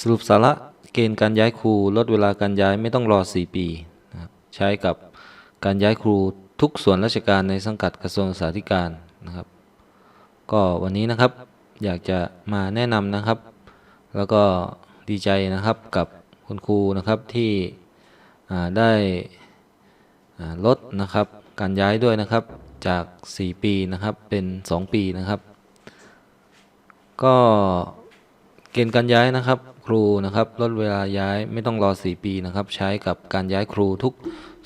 สรุปสาระเกณฑ์การย้ายครูลดเวลาการย้ายไม่ต้องรอ 4 ปีนะใช้กับการย้ายครูทุกส่วนราชการในสังกัดกระทรวงศึกษาธิการนะครับ ก็วันนี้นะครับอยากจะมาแนะนำนะครับ แล้วก็ดีใจนะครับกับคุณครูนะครับที่ได้ลดนะครับการย้ายด้วยนะครับจาก 4 ปีนะครับเป็น 2 ปีนะครับ ก็ เกณฑ์การย้ายนะครับ ครูนะครับลดเวลาย้ายไม่ต้องรอ 4 ปีนะครับ ใช้กับการย้ายครูทุก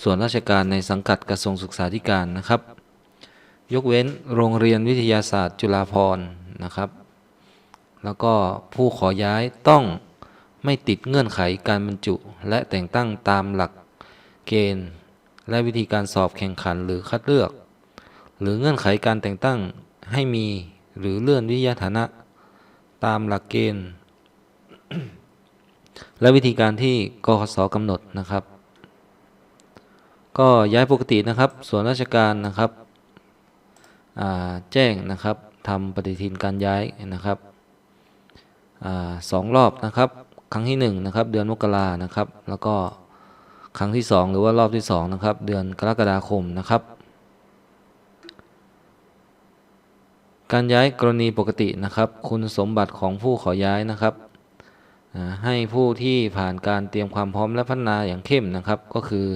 ส่วนราชการในสังกัดกระทรวงศึกษาธิการนะครับ ยกเว้นโรงเรียนวิทยาศาสตร์จุฬาภรณ์นะครับ แล้วก็ผู้ขอย้ายต้องไม่ติดเงื่อนไขการบรรจุ และแต่งตั้งตามหลักเกณฑ์ และวิธีการสอบแข่งขันหรือคัดเลือก หรือเงื่อนไขการแต่งตั้งให้มีหรือเลื่อนวิทยาฐานะ ตามหลักเกณฑ์ และวิธีการที่กคสกำหนดนะครับ ก็ย้ายปกตินะครับ ส่วนราชการนะครับแจ้งนะครับทำปฏิทินการย้ายนะครับอสองรอบนะครับ ครั้งที่หนึ่งนะครับ เดือนมกรานะครับ แล้วก็ครั้งที่สองหรือว่ารอบที่สองนะครับ เดือนกรกฎาคมนะครับ การย้ายกรณีปกตินะครับ คุณสมบัติของผู้ขอย้ายนะครับ ให้ผู้ที่ผ่านการเตรียมความพร้อมและพัฒนาอย่างเข้มนะครับ ก็คือ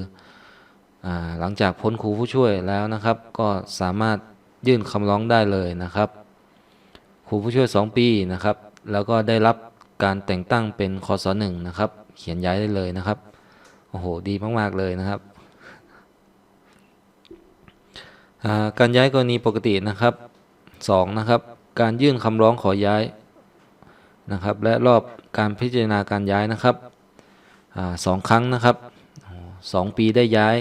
อหลังจากพ้นครูผู้ช่วยแล้วนะครับ ก็สามารถยื่นคำร้องได้เลยนะครับ ครูผู้ช่วย 2 ปีนะครับ แล้วก็ได้รับการแต่งตั้งเป็นคศหนึ่งนะครับ เขียนย้ายได้เลยนะครับ โอ้โห ดีมาก ๆ เลยนะครับ การย้ายกรณีปกตินะครับสองนะครับ การยื่นคำร้องขอย้าย นะครับ และรอบการพิจารณาการย้ายนะครับอสองครั้งนะครับสองปีได้ย้าย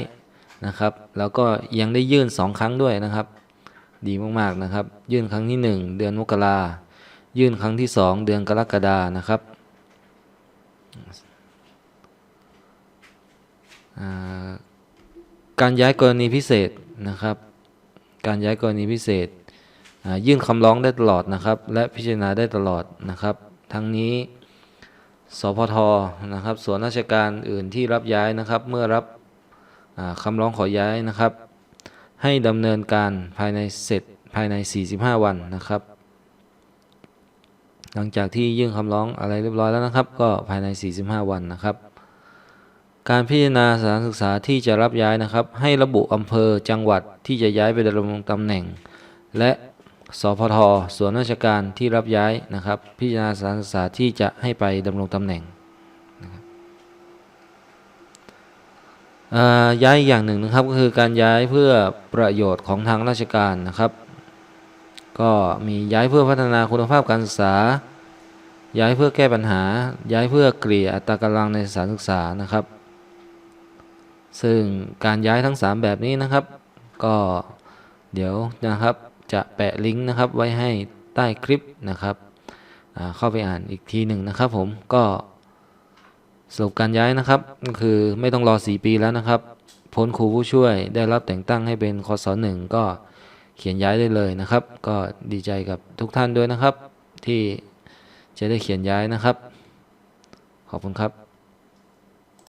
นะครับ แล้วก็ยังได้ยื่นสองครั้งด้วยนะครับ ดีมากๆนะครับ ยื่นครั้งที่หนึ่งเดือนมกรายื่นครั้งที่สองเดือนกรกฎานะครับการย้ายกรณีพิเศษนะครับ การย้ายกรณีพิเศษยื่นคำร้องได้ตลอดนะครับ และพิจารณาได้ตลอดนะครับ ทั้งนี้สพทนะครับส่วนราชการอื่นที่รับย้ายนะครับ เมื่อรับคำร้องขอย้ายนะครับ ให้ดำเนินการภายในเสร็จภายใน 45 วันนะครับ หลังจากที่ยื่นคำร้องอะไรเรียบร้อยแล้วนะครับ ก็ภายใน 45 วันนะครับ การพิจารณาสถานศึกษาที่จะรับย้ายนะครับ ให้ระบุอำเภอจังหวัดที่จะย้ายไปดำรงตำแหน่ง และ สพทส่วนราชการที่รับย้ายนะครับ พิจารณาสถานศึกษาที่จะให้ไปดำรงตำแหน่งนะย้ายอีกอย่างหนึ่งนะครับก็คือการย้ายเพื่อประโยชน์ของทางราชการนะครับ ก็มีย้ายเพื่อพัฒนาคุณภาพการศึกษา ย้ายเพื่อแก้ปัญหา ย้ายเพื่อเกลี่ยอัตรากำลังในสถานศึกษานะครับ ซึ่งการย้ายทั้ง 3 แบบนี้นะครับ ก็เดี๋ยวนะครับ จะแปะลิงก์นะครับไว้ให้ใต้คลิปนะครับเข้าไปอ่านอีกทีหนึ่งนะครับผมก็สรุปการย้ายนะครับก็คือไม่ต้องรอ 4 ปีแล้วนะครับ พ้นครูผู้ช่วยได้รับแต่งตั้งให้เป็นคศหนึ่งก็เขียนย้ายได้เลยนะครับ ก็ดีใจกับทุกท่านด้วยนะครับ ที่จะได้เขียนย้ายนะครับ ขอบคุณครับ